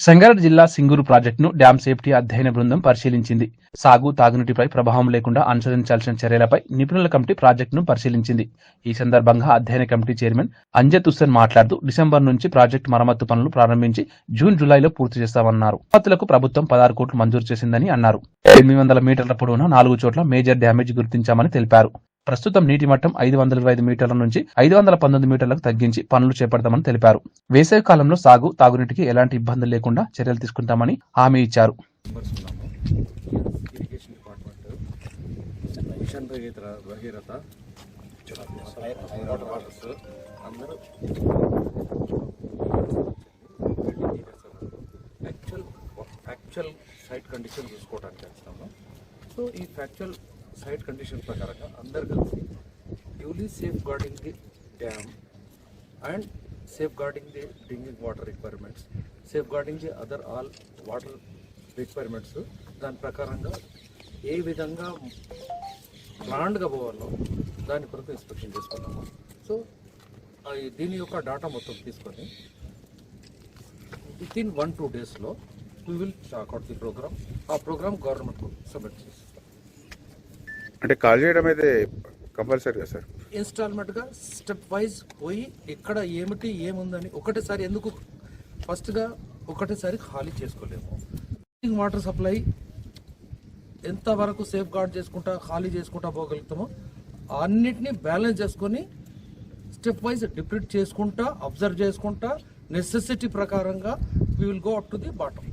సంగారెడ్డి జిల్లా సింగూరు ప్రాజెక్టును dam safety అధ్యయన బృందం పరిశీలించింది. సాగు తాగునీటిపై ప్రభావం లేకుండా అనుసరించాల్సిన చర్యలపై నిపుణుల కమిటీ ప్రాజెక్టును పరిశీలించింది. ఈ సందర్భంగా అధ్యయన కమిటీ చైర్మన్ అంజత్ హుస్సేన్ మాట్లాడుతూ డిసెంబర్ నుంచి ప్రాజెక్టు మరమ్మతు పనులు ప్రారంభించి జూన్ జూలైలో పూర్తి చేస్తామన్నారు. మరమ్మతులకు ప్రభుత్వం పదహారు కోట్లు మంజూరు చేసిందని అన్నారు. ఎనిమిది వందల మీటర్ల పొడవున నాలుగు చోట్ల మేజర్ డ్యామేజ్ గుర్తించామని తెలిపారు. ప్రస్తుతం నీటి మట్టం ఐదు వందల ఇరవై ఐదు మీటర్ల నుంచి ఐదు వందల పంతొమ్మిది మీటర్లకు తగ్గించి పనులు చేపడతామని తెలిపారు. వేసవి కాలంలో సాగు తాగునీటికి ఎలాంటి ఇబ్బందులు లేకుండా చర్యలు తీసుకుంటామని హామీ ఇచ్చారు. మిషన్ భగీరథ అందరూ యాక్చువల్ యాక్చువల్ సైట్ కండిషన్ చూసుకోవడానికి వస్తాము సో ఈ ఫ్యాక్చువల్ సైట్ కండిషన్ ప్రకారంగా అందరు కలిసి duly safeguarding the dam and safeguarding the drinking water requirements safeguarding the other all water requirements దాని ప్రకారంగా ఏ విధంగా ప్లాండ్గా పోవాలో దాని కొరకు ఇన్స్పెక్షన్ చేసుకున్నాము. సో దీని యొక్క డాటా మొత్తం తీసుకొని విత్ ఇన్ వన్ టూ డేస్లో we will chalk out the programme ఆ ప్రోగ్రామ్ గవర్నమెంట్కు సబ్మిట్ చేస్తాం. అంటే కాల్ చేయడం అయితే కంపల్సరీగా సార్? ఇన్స్టాల్మెంట్గా స్టెప్ వైజ్ పోయి ఎక్కడ ఏమిటి ఏముందని ఒకటేసారి ఎందుకు ఫస్ట్గా ఒకటేసారి ఖాళీ చేసుకోలేము. వాటర్ సప్లై ఎంతవరకు సేఫ్ గార్డ్ చేసుకుంటా ఖాళీ చేసుకుంటా పోగలుగుతామో అన్నిటినీ బ్యాలెన్స్ చేసుకొని స్టెప్ వైజ్ డిప్లీట్ చేసుకుంటా అబ్జర్వ్ చేసుకుంటా నెసెసిటీ ప్రకారంగా we will go up to the bottom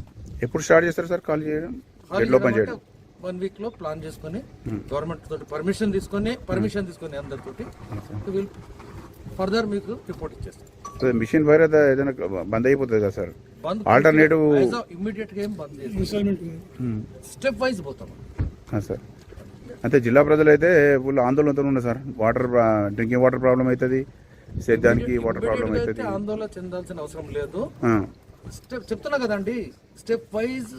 ఎప్పుడు స్టార్ట్ చేస్తారు సార్ ఓపెన్ చేయడం? వన్ వీక్లో ప్లాన్ చేసుకొని గవర్నమెంట్ తోటి పర్మిషన్ తీసుకొని పర్మిషన్ తీసుకొని అందరితోటి విల్ ఫర్దర్ మీకు రిపోర్ట్ ఇచ్చేస్తాం. మిషన్ వైర్ ఏదైనా బంద్ అయిపోతుంది కదా సార్? బంద్ Alternative- ఇమ్మీడియట్గా ఏం బంద్ స్టెప్ వైజ్ పోతాం. ఆ, సార్. అంటే జిల్లా ప్రజలు అయితే ఫుల్ ఆందోళనతో ఉన్నారు sir. Water drinking water problem అవుతుంది సేద్యానికి వాటర్ ప్రాబ్లం అవుతుంది ఆందోళన చెందాల్సిన అవసరం లేదు. చెప్తున్నా కదండి స్టెప్ వైజ్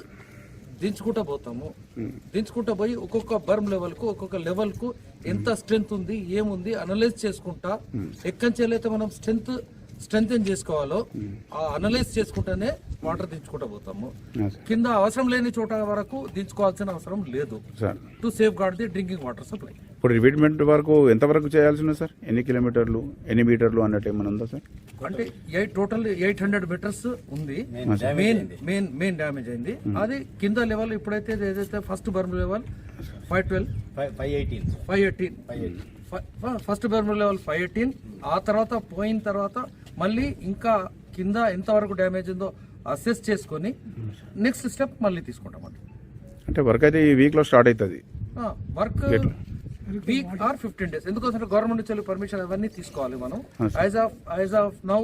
దించుకుంటా పోతాము. దించుకుంటా పోయి ఒక్కొక్క బర్మ్ లెవెల్కు ఒక్కొక్క లెవెల్కు ఎంత స్ట్రెంత్ ఉంది ఏముంది అనలైజ్ చేసుకుంటా. ఎక్కడి అయితే మనం స్ట్రెంత్ స్ట్రెంగ్ చేసుకోవాలో ఆ అనలైజ్ చేసుకుంటానే వాటర్ దించుకుంటా పోతాము. కింద అవసరం లేని చోట వరకు దించుకోవాల్సిన అవసరం లేదు. To safeguard the drinking water supply ఇప్పుడు రిపీట్మెంట్ వరకు ఎంత వరకు చేయాల్సి ఉంది సార్? ఎన్ని కిలోమీటర్లు ఎన్ని మీటర్లు అన్నట్టు ఏమైనా ఉందా సార్? అంటే eight total eight hundred metres ఉంది. మెయిన్ మెయిన్ మెయిన్ డ్యామేజ్ అయింది. అది కింద లెవెల్ ఇప్పుడైతే ఏదైతే first berm level five twelve five eighteen five eighteen. First berm level five eighteen. ఆ తర్వాత పోయిన తర్వాత మళ్ళీ ఇంకా కింద ఎంతవరకు డ్యామేజ్ ఉందో అసెస్ చేసుకొని నెక్స్ట్ స్టెప్ మళ్ళీ తీసుకుంటాం అంటే వర్క్ అయితే ఈ వీక్లో స్టార్ట్ అవుతుంది. Work week or fifteen days ఎందుకంటే గవర్నమెంట్ నుంచి పర్మిషన్ అవన్నీ తీసుకోవాలి మనం. As of as of now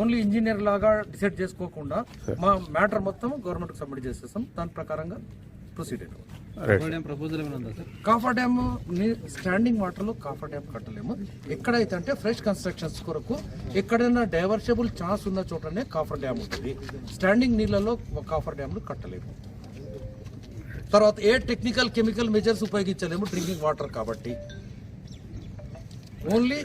only engineer లాగా డిసైడ్ చేసుకోకుండా మా మ్యాటర్ మొత్తం గవర్నమెంట్ సబ్మిట్ చేసేస్తాం. దాని ప్రకారంగా ప్రొసీడ్ కాఫర్ డ్యామ్ స్టాండింగ్ వాటర్లో కాఫర్ డ్యామ్ కట్టలేము. ఎక్కడైతే అంటే ఫ్రెష్ కన్స్ట్రక్షన్స్ కొరకు ఎక్కడైనా డైవర్షబుల్ ఛాన్స్ ఉన్న చోటనే కాఫర్ డ్యామ్ ఉంటుంది. స్టాండింగ్ నీళ్ళలో కాఫర్ డ్యామ్లు కట్టలేము. తర్వాత ఏ టెక్నికల్ కెమికల్ మెజర్స్ ఉపయోగించలేము? డ్రింకింగ్ వాటర్ కాబట్టి. ఓన్లీ